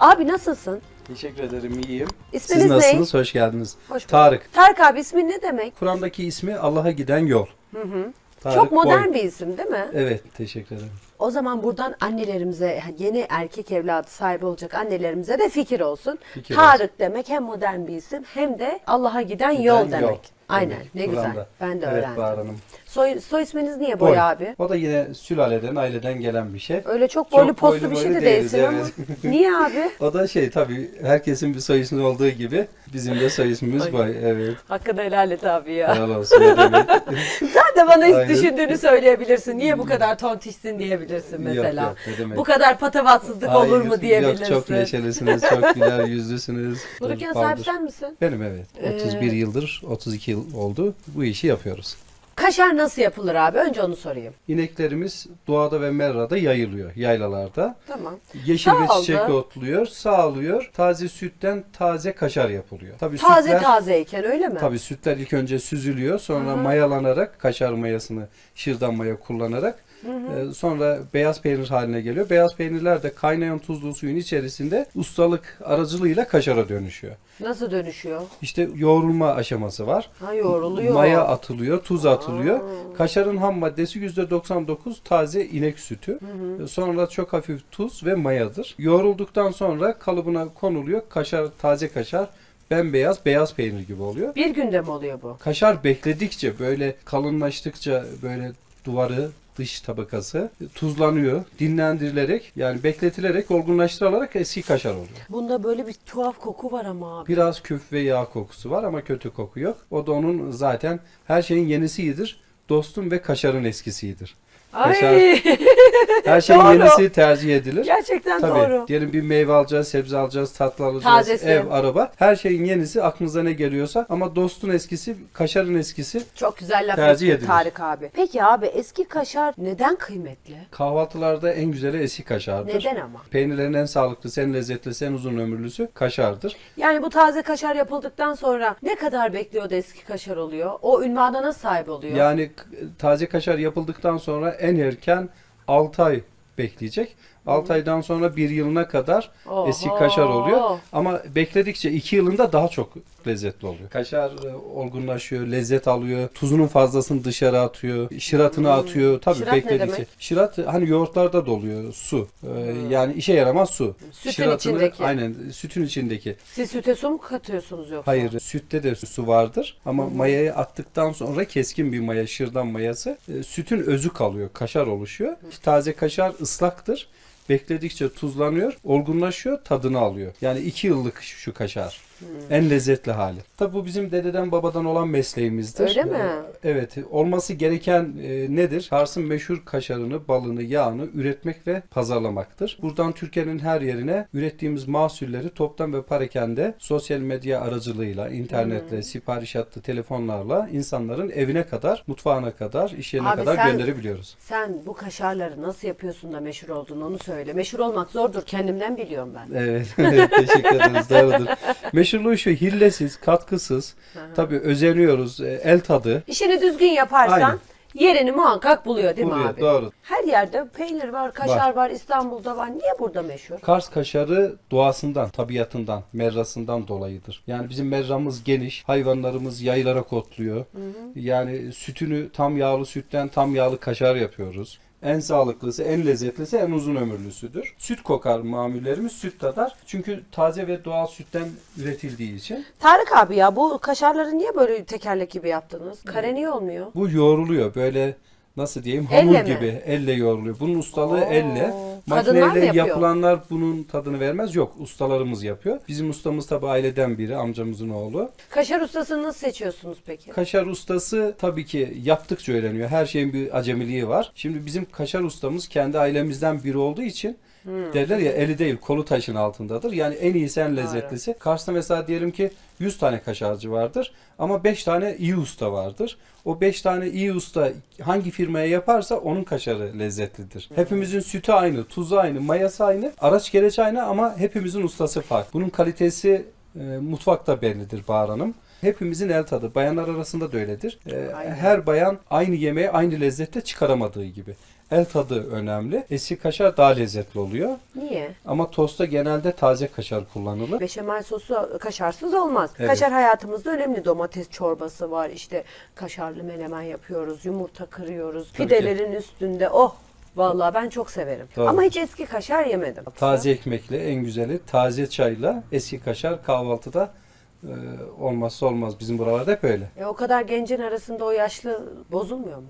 Abi nasılsın? Teşekkür ederim, iyiyim. İsminiz Siz ne? nasılsınız? Hoş geldiniz. Hoş bulduk. Tarık. Tarık abi ismin ne demek? Kur'an'daki ismi Allah'a giden yol. Tarık Çok modern Boy. bir isim değil mi? Evet, teşekkür ederim. O zaman buradan annelerimize, yeni erkek evladı sahibi olacak annelerimize de fikir olsun. Fikir Tarık demek hem modern bir isim hem de Allah'a giden yol Giden demek. Aynen Evet, ne güzel. Ben de evet, öğrendim. Bahar Hanım. Soy, soy isminiz niye Boy, abi? O da yine sülaleden, aileden gelen bir şey. Öyle çok Çok boylu postlu boylu bir şey boylu de değiliz, değilsin ama. evet. niye abi? O da şey tabii herkesin bir soy ismi olduğu gibi bizim de soy ismimiz. Boy. Evet. Hakkını helal et abi ya. Helal olsun. ne demek. De bana hiç düşündüğünü söyleyebilirsin. Niye bu kadar tontişsin diyebilirsin Yok, mesela. yok, ne demek. Bu kadar patavatsızlık olur Hayır, mu diyebilirsin. Yok, çok neşelisiniz, çok güler yüzlüsünüz. Baldır. sahibi sen misin? Benim evet. Ee, 31 yıldır, 32 yıl oldu bu işi yapıyoruz. Kaşar nasıl yapılır abi? Önce onu sorayım. İneklerimiz doğada ve merada yayılıyor, yaylalarda. Tamam. Yeşil ve Sağ çiçek oldu. otluyor, sağlıyor. Taze sütten taze kaşar yapılıyor. Tabii Taze sütler, tazeyken öyle mi? Tabii sütler ilk önce süzülüyor, sonra mayalanarak kaşar mayasını şırdan maya kullanarak e, sonra beyaz peynir haline geliyor. Beyaz peynirler de kaynayan tuzlu suyun içerisinde ustalık aracılığıyla kaşara dönüşüyor. Nasıl dönüşüyor? İşte yoğrulma aşaması var. Ha yoğruluyor. Maya atılıyor, tuz atılıyor. Aa. Kaşarın ham maddesi %99 taze inek sütü. Sonra çok hafif tuz ve mayadır. Yoğrulduktan sonra kalıbına konuluyor. Kaşar, taze kaşar bembeyaz, beyaz peynir gibi oluyor. Bir günde mi oluyor bu? Kaşar bekledikçe böyle kalınlaştıkça böyle duvarı dış tabakası tuzlanıyor, dinlendirilerek yani bekletilerek olgunlaştırılarak eski kaşar oluyor. Bunda böyle bir tuhaf koku var ama abi. Biraz küf ve yağ kokusu var ama kötü koku yok. O da onun zaten her şeyin yenisidir. Dostum ve kaşarın eskisidir. Ay Her şeyin Doğru. yenisi tercih edilir. gerçekten Tabii. doğru. Diyelim bir meyve alacağız, sebze alacağız, tatlı alacağız, Tazesi. ev, araba. Her şeyin yenisi aklınıza ne geliyorsa ama dostun eskisi, kaşarın eskisi Çok güzel laf Tercih ettin edilir. Tarık abi. Peki abi eski kaşar neden kıymetli? kahvaltılarda en güzeli eski kaşardır. Neden ama? Peynirlerin en sağlıklısı, en lezzetlisi, en uzun ömürlüsü kaşardır. Yani bu taze kaşar yapıldıktan sonra ne kadar bekliyor da eski kaşar oluyor? O ünvana nasıl sahip oluyor? Yani k- taze kaşar yapıldıktan sonra en erken 6 ay bekleyecek. 6 aydan sonra 1 yılına kadar Oho. eski kaşar oluyor. Ama bekledikçe 2 yılında daha çok lezzetli oluyor. Kaşar e, olgunlaşıyor, lezzet alıyor. Tuzunun fazlasını dışarı atıyor. Şıratını atıyor. Tabii Hmm. Şırat ne bekledikçe. demek? Şırat hani yoğurtlarda da oluyor su. Ee, Yani işe yaramaz su. Sütün içindeki. Aynen sütün içindeki. Siz süte su mu katıyorsunuz yoksa? Hayır, sütte de su vardır ama mayayı attıktan sonra keskin bir maya, şırdan mayası, e, sütün özü kalıyor, kaşar oluşuyor. Taze kaşar ıslaktır. Bekledikçe tuzlanıyor, olgunlaşıyor, tadını alıyor. Yani iki yıllık şu kaşar. En lezzetli hali. Tabi bu bizim dededen babadan olan mesleğimizdir. Öyle mi? Ee, Evet. Olması gereken e, nedir? Kars'ın meşhur kaşarını, balını, yağını üretmek ve pazarlamaktır. Buradan Türkiye'nin her yerine ürettiğimiz mahsulleri toptan ve parakende sosyal medya aracılığıyla, internetle, sipariş hattı, telefonlarla insanların evine kadar, mutfağına kadar, iş yerine Abi kadar sen- gönderebiliyoruz. Sen bu kaşarları nasıl yapıyorsun da meşhur oldun onu söyle. Meşhur olmak zordur kendimden biliyorum ben. Evet, teşekkür ederiz. Doğrudur. Meşhurluğu şu, hillesiz, katkısız. Tabii özeniyoruz. e, El tadı. İşini düzgün yaparsan Aynen. yerini muhakkak buluyor değil mi Buluyor, abi? doğru. Her yerde peynir var, kaşar var. İstanbul'da var. Niye burada meşhur? Kars kaşarı doğasından, tabiatından, merrasından dolayıdır. Yani bizim merramız geniş, hayvanlarımız yaylarak otluyor. Yani sütünü tam yağlı sütten tam yağlı kaşar yapıyoruz. En sağlıklısı, en lezzetlisi, en uzun ömürlüsüdür. Süt kokar mamullerimiz, süt tadar. Çünkü taze ve doğal sütten üretildiği için. Tarık abi ya bu kaşarları niye böyle tekerlek gibi yaptınız? Kare niye olmuyor? Bu yoğruluyor böyle nasıl diyeyim Elle hamur mi? gibi elle yoğruluyor. Bunun ustalığı Oo. elle. Kadınlar mı Makineyle yapıyor? yapılanlar bunun tadını vermez. Yok ustalarımız yapıyor. Bizim ustamız tabi aileden biri amcamızın oğlu. Kaşar ustasını nasıl seçiyorsunuz peki? Kaşar ustası tabii ki yaptıkça öğreniyor. Her şeyin bir acemiliği var. Şimdi bizim kaşar ustamız kendi ailemizden biri olduğu için derler ya eli değil kolu taşın altındadır. Yani en iyisi en lezzetlisi. Kars'ta mesela diyelim ki 100 tane kaşarcı vardır ama 5 tane iyi usta vardır. O 5 tane iyi usta hangi firmaya yaparsa onun kaşarı lezzetlidir. Hepimizin sütü aynı, tuzu aynı, mayası aynı, araç gereç aynı ama hepimizin ustası farklı. Bunun kalitesi e, mutfakta bellidir Bahar Hanım. Hepimizin el tadı. Bayanlar arasında da öyledir. E, Aynen. her bayan aynı yemeği aynı lezzette çıkaramadığı gibi. El tadı önemli. Eski kaşar daha lezzetli oluyor. Niye? Ama tosta genelde taze kaşar kullanılır. Beşamel sosu kaşarsız olmaz. Evet. Kaşar hayatımızda önemli. Domates çorbası var. işte kaşarlı menemen yapıyoruz. Yumurta kırıyoruz. Tabii Pidelerin üstünde. Oh! Vallahi ben çok severim. Doğru. Ama hiç eski kaşar yemedim. Taze ekmekle en güzeli taze çayla eski kaşar kahvaltıda e, olmazsa olmaz. Bizim buralarda hep öyle. E, o kadar gencin arasında o yaşlı bozulmuyor mu?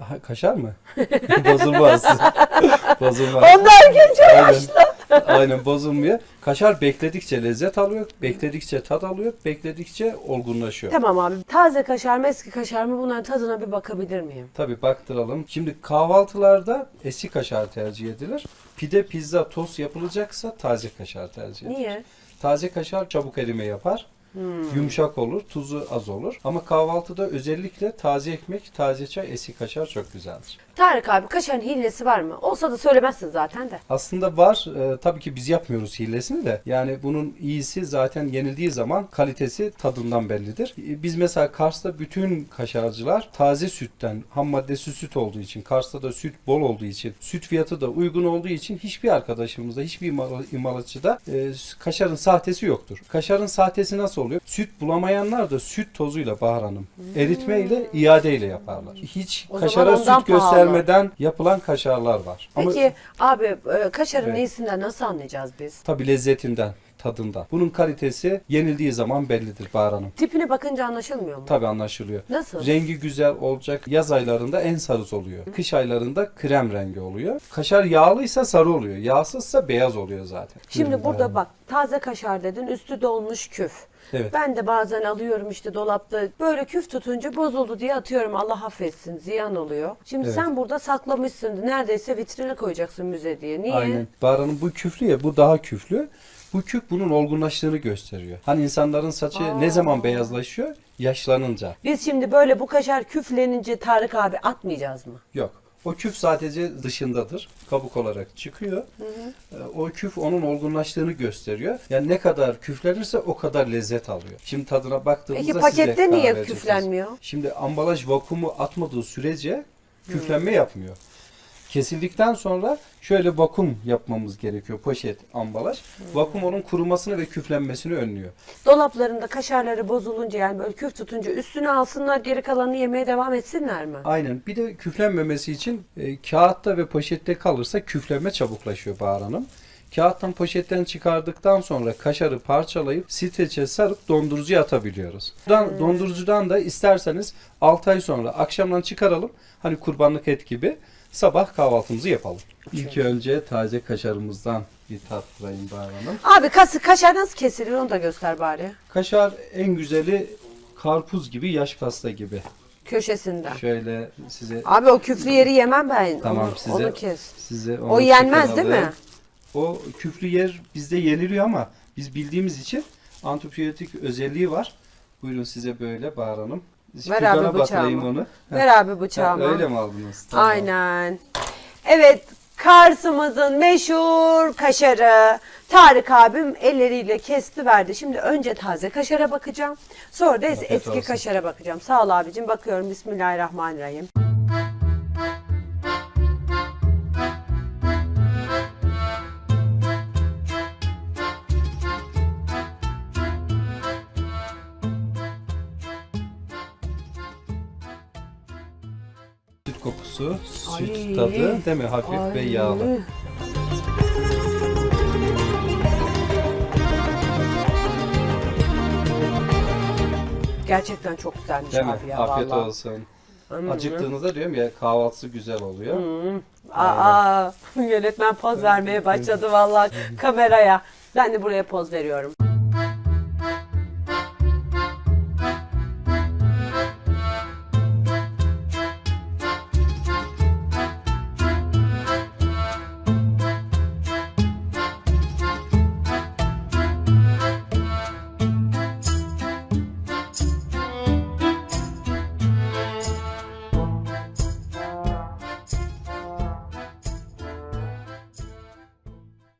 Ha, kaşar mı? Bozulmaz. Bozulmaz. Onlar genç Aynen. Aynen bozulmuyor. Kaşar bekledikçe lezzet alıyor, bekledikçe tat alıyor, bekledikçe olgunlaşıyor. Tamam abi. Taze kaşar mı eski kaşar mı bunların tadına bir bakabilir miyim? Tabii baktıralım. Şimdi kahvaltılarda eski kaşar tercih edilir. Pide, pizza, tost yapılacaksa taze kaşar tercih edilir. Niye? Taze kaşar çabuk erime yapar. Yumuşak olur, tuzu az olur. Ama kahvaltıda özellikle taze ekmek, taze çay, eski kaşar çok güzeldir. Tarık abi kaşarın hilesi var mı? Olsa da söylemezsin zaten de. Aslında var. e, tabii ki biz yapmıyoruz hilesini de. Yani bunun iyisi zaten yenildiği zaman kalitesi tadından bellidir. E, Biz mesela Kars'ta bütün kaşarcılar taze sütten, ham maddesi süt olduğu için, Kars'ta da süt bol olduğu için, süt fiyatı da uygun olduğu için hiçbir arkadaşımızda, hiçbir imal- imalatçıda e, kaşarın sahtesi yoktur. Kaşarın sahtesi nasıl oluyor? Süt bulamayanlar da süt tozuyla Bahar Hanım, eritmeyle, iadeyle yaparlar. Hiç O kaşara süt göstermeden yapılan kaşarlar var. Peki abi e, kaşarın Evet. iyisinden nasıl anlayacağız biz? Tabi lezzetinden, tadından. Bunun kalitesi yenildiği zaman bellidir Bahar Hanım. Tipine bakınca anlaşılmıyor mu? Tabi anlaşılıyor. Nasıl? Rengi güzel olacak. Yaz aylarında en sarısı oluyor. Kış aylarında krem rengi oluyor. Kaşar yağlıysa sarı oluyor. Yağsızsa beyaz oluyor zaten. Şimdi burada bak taze kaşar dedin üstü dolmuş küf. Evet. Ben de bazen alıyorum işte dolapta böyle küf tutunca bozuldu diye atıyorum Allah affetsin ziyan oluyor. Şimdi Evet. sen burada saklamışsın neredeyse vitrine koyacaksın müze diye. Niye? Aynen. Bahar Hanım bu küflü ya bu daha küflü. Bu küf bunun olgunlaştığını gösteriyor. Hani insanların saçı ne zaman beyazlaşıyor? Yaşlanınca. Biz şimdi böyle bu kaşar küflenince Tarık abi atmayacağız mı? Yok. O küf sadece dışındadır. Kabuk olarak çıkıyor. Ee, O küf onun olgunlaştığını gösteriyor. Yani ne kadar küflenirse o kadar lezzet alıyor. Şimdi tadına baktığımızda Peki pakette niye küflenmiyor? Şimdi ambalaj vakumu atmadığı sürece küflenme yapmıyor. Kesildikten sonra şöyle vakum yapmamız gerekiyor. Poşet, ambalaj. Vakum onun kurumasını ve küflenmesini önlüyor. Dolaplarında kaşarları bozulunca yani böyle küf tutunca üstüne alsınlar geri kalanını yemeye devam etsinler mi? Aynen. Bir de küflenmemesi için e, kağıtta ve poşette kalırsa küflenme çabuklaşıyor Bahar Hanım. Kağıttan poşetten çıkardıktan sonra kaşarı parçalayıp streçe sarıp dondurucuya atabiliyoruz. Buradan- Dondurucudan da isterseniz 6 ay sonra akşamdan çıkaralım. Hani kurbanlık et gibi sabah kahvaltımızı yapalım. İlk önce taze kaşarımızdan bir tattırayım Bahar Hanım. Abi kası kaşar nasıl kesilir onu da göster bari. Kaşar en güzeli karpuz gibi, yaş pasta gibi. Köşesinden. Şöyle size Abi o küflü yeri yemem ben. Tamam, onu, size- onu kes. size onu O yenmez değil mi? O küflü yer bizde yeniliyor ama biz bildiğimiz için antibiyotik özelliği var. Buyurun size böyle Bahar Hanım. Ver abi bıçağımı. onu. Ver abi Ha, bıçağımı. öyle mi aldınız? Tamam. Aynen. Evet Kars'ımızın meşhur kaşarı. Tarık abim elleriyle kesti verdi. Şimdi önce taze kaşara bakacağım. Sonra da Afiyet eski olsun. kaşara bakacağım. Sağ ol abicim. Bakıyorum. Bismillahirrahmanirrahim. Kokusu, süt Ay. tadı değil mi? Hafif ve Ay. yağlı. Gerçekten çok güzelmiş Değil mi? abi ya Afiyet vallahi. olsun. Hmm. Acıktığınızda diyorum ya kahvaltısı güzel oluyor. Aa, yönetmen poz vermeye başladı vallahi kameraya. Ben de buraya poz veriyorum.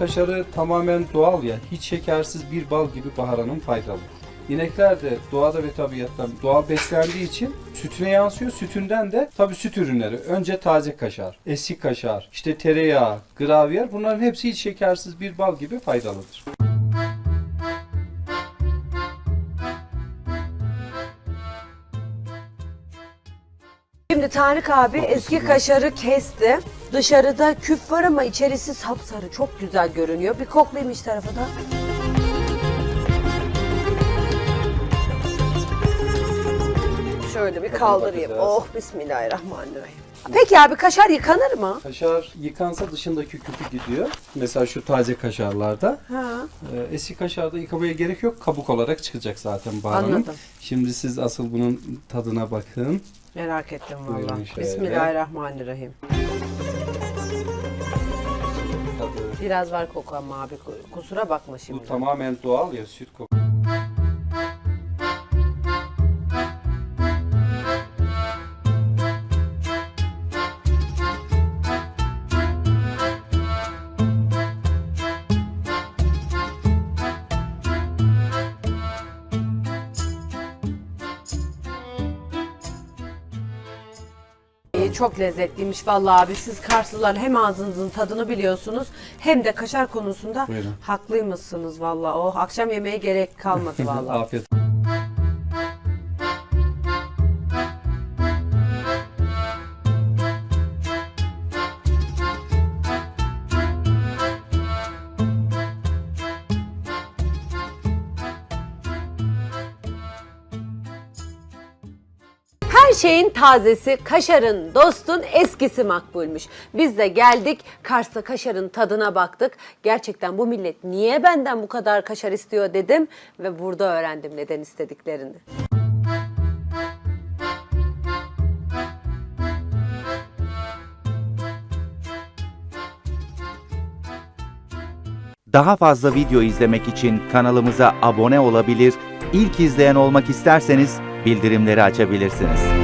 Kaşarı tamamen doğal ya. Hiç şekersiz bir bal gibi Bahar Hanım faydalı. İnekler de doğada ve tabiatta doğal beslendiği için sütüne yansıyor. Sütünden de tabii süt ürünleri. Önce taze kaşar, eski kaşar, işte tereyağı, gravyer bunların hepsi hiç şekersiz bir bal gibi faydalıdır. Şimdi Tarık abi eski kaşarı kesti. Dışarıda küf var ama içerisi sapsarı. Çok güzel görünüyor. Bir koklayayım iç tarafı da. Şöyle bir kaldırayım. bakacağız. Oh bismillahirrahmanirrahim. Peki abi kaşar yıkanır mı? Kaşar yıkansa dışındaki küpü gidiyor. Mesela şu taze kaşarlarda. Ha. Ee, eski kaşarda yıkamaya gerek yok. Kabuk olarak çıkacak zaten Bahar Hanım. Anladım. Şimdi siz asıl bunun tadına bakın. Merak ettim Buyurun valla. şöyle. Bismillahirrahmanirrahim. Biraz var koku ama abi kusura bakma şimdi. Bu tamamen doğal ya süt kokusu. Çok lezzetliymiş vallahi abi. Siz Karslılar hem ağzınızın tadını biliyorsunuz hem de kaşar konusunda Buyurun. haklıymışsınız vallahi. Oh akşam yemeğe gerek kalmadı vallahi. Afiyet Her şeyin tazesi, kaşarın, dostun eskisi makbulmuş. Biz de geldik, Kars'ta kaşarın tadına baktık. Gerçekten bu millet niye benden bu kadar kaşar istiyor dedim ve burada öğrendim neden istediklerini. Daha fazla video izlemek için kanalımıza abone olabilir, ilk izleyen olmak isterseniz bildirimleri açabilirsiniz.